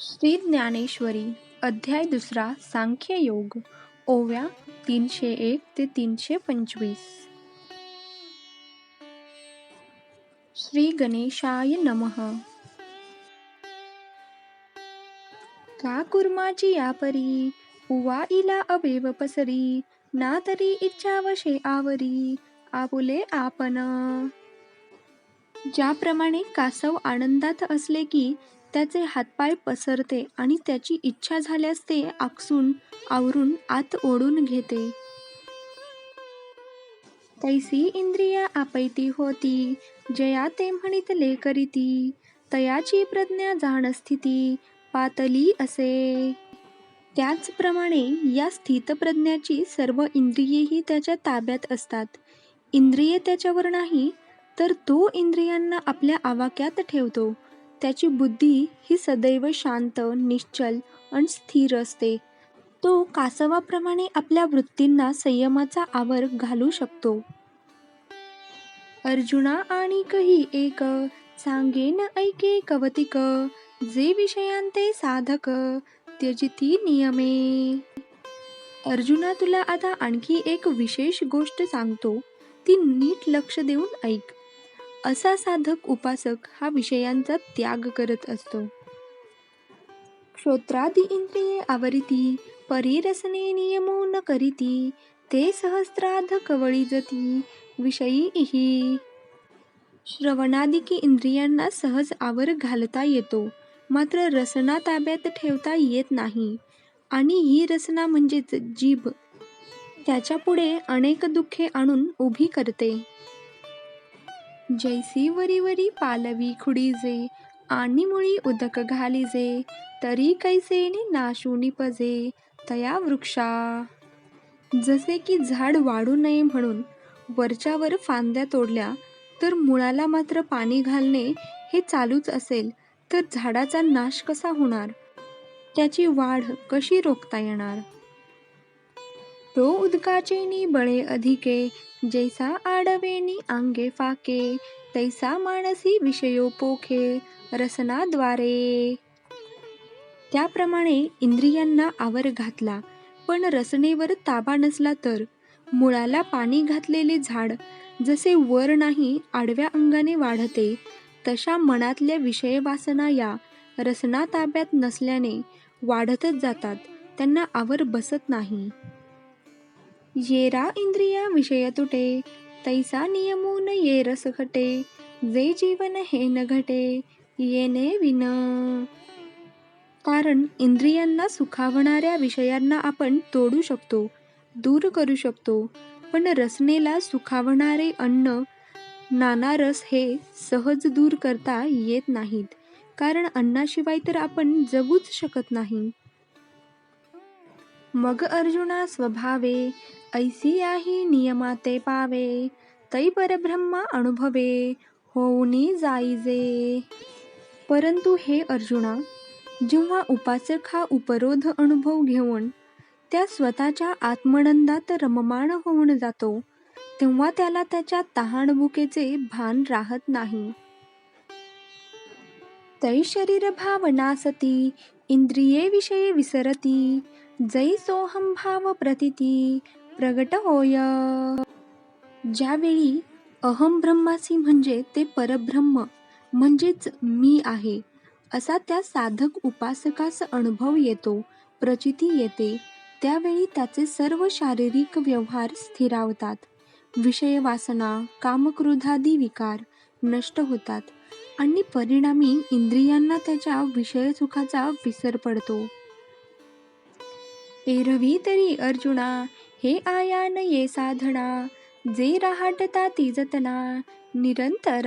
श्री ज्ञानेश्वरी अध्याय दुसरा सांख्य योग ओव्या तीनशे एक ते तीनशे पंचवीस. श्री गणेशाय नमः. का कुर्माची या परी उवा इला अवेव पसरी ना तरी इच्छावशे आवरी आपुले आपण ज्याप्रमाणे कासव आनंदात असले की त्याचे हातपाय पसरते आणि त्याची इच्छा झाल्यास ते आकसून आवरून आत ओढून घेते. तैसी इंद्रिया आपैती होती जया ते म्हणितले करीती तयाची प्रज्ञा जाण स्थिती पातली असे. त्याचप्रमाणे या स्थितप्रज्ञाची सर्व इंद्रियेही त्याच्या ताब्यात असतात. इंद्रिये त्याच्यावर नाही तर तो इंद्रियांना आपल्या आवाक्यात ठेवतो. त्याची बुद्धी ही सदैव शांत निश्चल आणि स्थिर असते. तो कासवाप्रमाणे आपल्या वृत्तींना संयमाचा आवर घालू शकतो. अर्जुना आणि कही एक सांगेन ऐके कवतिक जे विषयांते साधक त्यजिती नियमे. अर्जुना तुला आता आणखी एक विशेष गोष्ट सांगतो. ती नीट लक्ष देऊन ऐक. असा साधक उपासक हा विषयांचा त्याग करत असतो. श्रोत्रादी इंद्रिये आवरिती परिरसने नियमो न करीती ते सहस्राध कवळी जती विषयी श्रवणादिकी इंद्रियांना सहज आवर घालता येतो मात्र रसना ताब्यात ठेवता येत नाही. आणि ही रसना म्हणजेच जीभ त्याच्यापुढे अनेक दुःखे आणून उभी करते. जैसी वरी वरी पालवी खुडीजे आणि मुळी उदक घालीजे तरी कैसेनी नाशू पजे तया वृक्षा. जसे की झाड वाढू नये म्हणून वरच्यावर फांद्या तोडल्या तर मुळाला मात्र पाणी घालणे हे चालूच असेल तर झाडाचा नाश कसा होणार? त्याची वाढ कशी रोखता येणार? तो उदकाचे नि बळे अधिके जैसा आडवेनी आंगे फाके तैसा मानसी विषयो पोखे रसनाद्वारे त्याप्रमाणे इंद्रियांना आवर घातला पण रसनेवर ताबा नसला तर मुळाला पाणी घातलेले झाड जसे वर नाही आडव्या अंगाने वाढते तशा मनातल्या विषय वासना या रसना ताब्यात नसल्याने वाढतच जातात त्यांना आवर बसत नाही. येरा इंद्रिया विषय तुटे तैसा नियमून ये रस घटे जे जीवन हे न घटे येणे विन. कारण इंद्रियांना सुखावणाऱ्या विषयांना आपण तोडू शकतो दूर करू शकतो पण रसनेला सुखावणारे अन्न नाना रस हे सहज दूर करता येत नाहीत. कारण अन्नाशिवाय तर आपण जगूच शकत नाही. मग अर्जुना स्वभावे ऐसी याही नियमाते पावे तै परब्रह्मा अनुभवे होऊनी जाईजे. परंतु हे अर्जुना जेव्हा उपासक हा उपरोध अनुभव घेऊन त्या स्वतःच्या आत्मनंदात रममाण होऊन जातो तेव्हा त्याला त्याच्या तहानभुकेचे भान राहत नाही. तै शरीर भावना सती इंद्रिये विषयी विसरती जै सोहम भाव प्रतिती प्रगट होय ज्यावेळी अहम ब्रह्मासी म्हणजे ते परब्रह्म म्हणजेच मी आहे असा त्या साधक उपासकास अनुभव येतो प्रचिती येते त्यावेळी त्याचे सर्व शारीरिक व्यवहार स्थिरावतात. विषय वासना कामक्रोधादी विकार नष्ट होतात आणि परिणामी इंद्रियांना त्याच्या विषय सुखाचा विसर पडतो. एरवी तरी अर्जुना हे आयान ये साधना जे राहटता ती जतना निरंतर.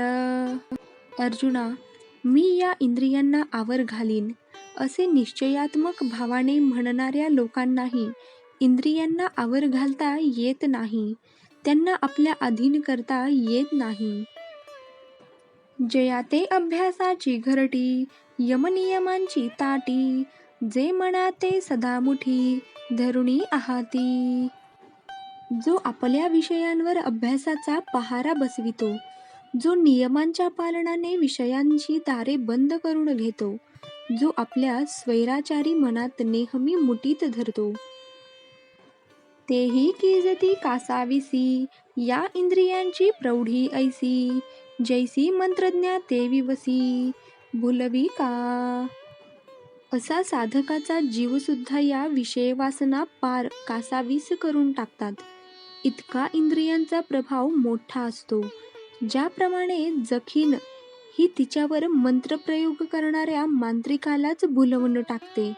अर्जुना मी या इंद्रियांना आवर घालीन असे निश्चयात्मक भावाने म्हणणाऱ्या लोकांनाही इंद्रियांना आवर घालता येत नाही त्यांना आपल्या अधीन करता येत नाही. जयाते अभ्यासाची घरटी यमनियमांची ताटी जे मनाते सदा मुठी धरुणी आहाती. जो आपल्या विषयांवर अभ्यासाचा पहारा बसवितो जो नियमांच्या पालनाने विषयांची दारे बंद करून घेतो जो आपल्या स्वैराचारी मनात नेहमी मुठीत धरतो. तेही कीजती कासाविसी या इंद्रियांची प्रौढी ऐसी जैसी मंत्रज्ञा ते विवसी भुलवी का? असा साधकाचा जीवसुद्धा या विषयवासना पार कासावीस करून टाकतात. इतका इंद्रियांचा प्रभाव मोठा असतो. ज्याप्रमाणे जखीन ही तिच्यावर मंत्रप्रयोग करणाऱ्या मांत्रिकालाच भुलवून टाकते.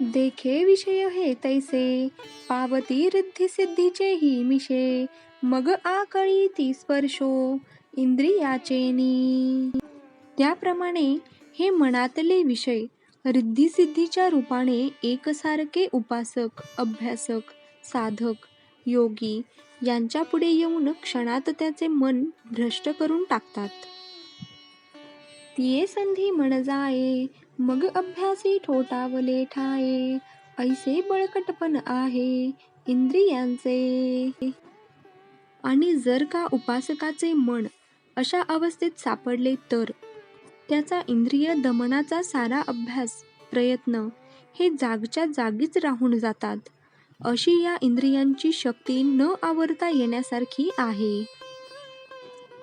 देखे विषय हे तैसे पावती रिद्धी सिद्धीचे ही मिशे मग आकळी ती स्पर्शो इंद्रियाचेनी त्याप्रमाणे हे मनातले विषय रिद्धिसिद्धीच्या रूपाने एकसारखे उपासक अभ्यासक साधक योगी यांच्यापुढे येऊन क्षणात त्याचे मन भ्रष्ट करून टाकतात. तिये संधी म्हण जाये मग अभ्यासी ठोठावले ठाये ऐसे बळकटपण आहे इंद्रियांचे. आणि जर का उपासकाचे मन अशा अवस्थेत सापडले तर? त्याचा इंद्रिय दमनाचा सारा अभ्यास प्रयत्न हे जागच्या जागीच राहून जातात. अशी या इंद्रियांची शक्ती न आवरता येण्यासारखी आहे.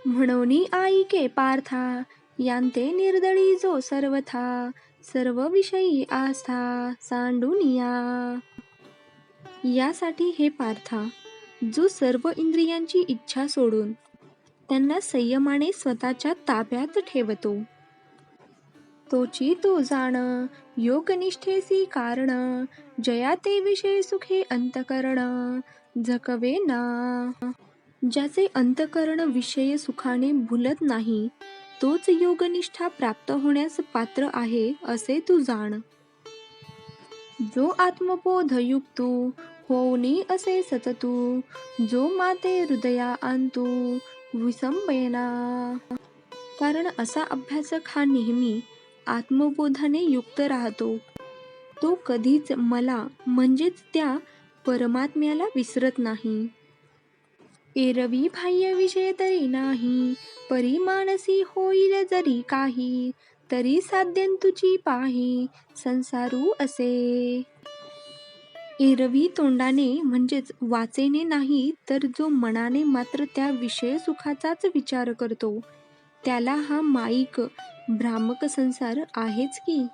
म्हणून आईके पार्था यांते निर्दळी जो सर्वथा सर्व विषयी आस्था सांडूनिया यासाठी हे पार्था जो सर्व इंद्रियांची इच्छा सोडून त्यांना संयमाने स्वतःच्या ताब्यात ठेवतो. तोची तो जाण योगनिष्ठेसी कारण जया ते विषय सुखे अंतकरण झकवे ना. ज्याचे अंतकरण विषय सुखाने भुलत नाही तोच योगनिष्ठा प्राप्त होण्यास पात्र आहे असे तू जाण. जो आत्मबोध युक्तो होऊनी असे सततू जो माते हृदया आणतो विसंबेना कारण असा अभ्यासक हा नेहमी आत्मबोधाने युक्त राहतो. तो कधीच मला म्हणजेच त्या परमात्म्याला विसरत नाही. एरवी बाह्य विषय तरी नाही परी मानसी होईल जरी काही तरी साध्यंतुची पाही संसारू असे. एरवी तोंडाने म्हणजेच वाचेने नाही तर जो मनाने मात्र त्या विषय सुखाचाच विचार करतो. त्याला हा माईक भ्रामक संसार आहेच की?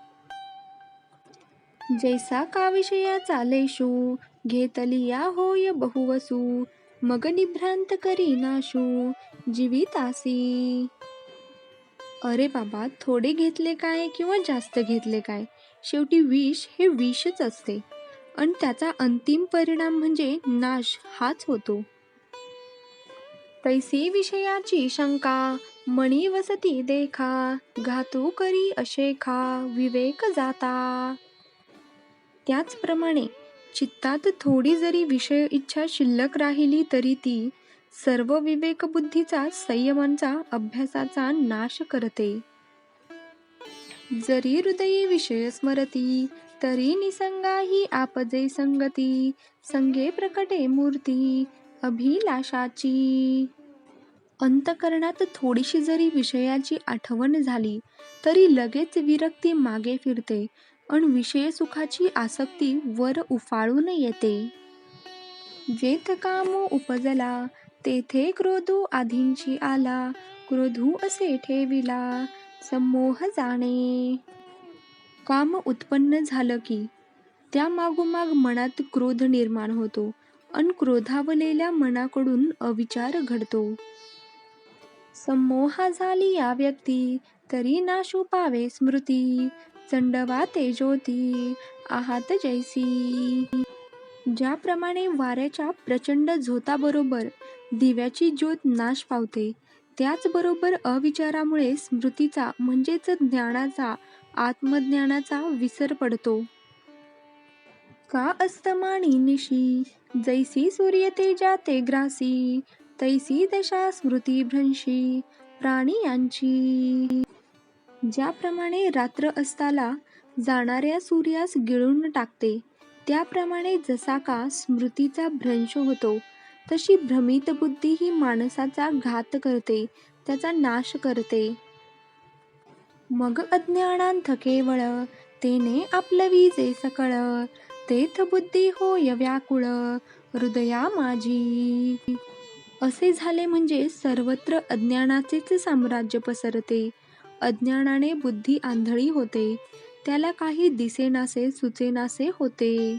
जैसा का विषया चालेशू घेतलिया होय बहुवसू मग निभ्रांत करी नाशू जीवितासी अरे बाबा थोडे घेतले काय किंवा जास्त घेतले काय? शेवटी विष हे विषच असते. आणि त्याचा अंतिम परिणाम म्हणजे नाश हाच होतो. तैसी विषयाची शंका मणी वसती देखा घातू करी अशेखा विवेक जाता. त्याचप्रमाणे चित्तात थोडी जरी विषय इच्छा शिल्लक राहिली तरी ती सर्व विवेकबुद्धीचा संयमांचा अभ्यासाचा नाश करते. जरी हृदयी विषय स्मरती तरी निसंगा ही आपजे संगती संगे प्रकटे मूर्ती अभिलाषाची. अंतकरणात थोडीशी जरी विषयाची आठवण झाली तरी लगेच विरक्ती मागे फिरते आणि विषय सुखाची आसक्ती वर उफाळून येते. जेथ कामो उपजला तेथे क्रोधू आधींची आला क्रोधू असे ठेविला समोह जाणे. काम उत्पन्न झालं की त्या मागोमाग मनात क्रोध निर्माण होतो. अन क्रोधावलेल्या मनाकडून अविचार घडतो. संमोहा झाली या व्यक्ती तरी नाशू पावे स्मृती. चंडवा ते ज्योती आहात जैसी. ज्याप्रमाणे वाऱ्याच्या प्रचंड झोताबरोबर दिव्याची ज्योत नाश पावते त्याचबरोबर अविचारामुळे स्मृतीचा म्हणजेच ज्ञानाचा आत्मज्ञानाचा विसर पडतो. का अस्तमानी निशी? जैसी सूर्य तेजा ते ग्रासी तैसी दशा स्मृती भ्रंशी प्राणियांची. ज्याप्रमाणे रात्र असताला जाणाऱ्या सूर्यास गिळून टाकते त्याप्रमाणे जसा का स्मृतीचा भ्रंश होतो तशी भ्रमित बुद्धी ही माणसाचा घात करते त्याचा नाश करते. मग अज्ञानांत केवळ तेने आपलवी जे सकळ तेथ बुद्धी होय व्याकुळ हृदया माझी. असे झाले म्हणजे सर्वत्र अज्ञानाचेच साम्राज्य पसरते. अज्ञानाने बुद्धी आंधळी होते. त्याला काही दिसेनासे सुचेनासे होते.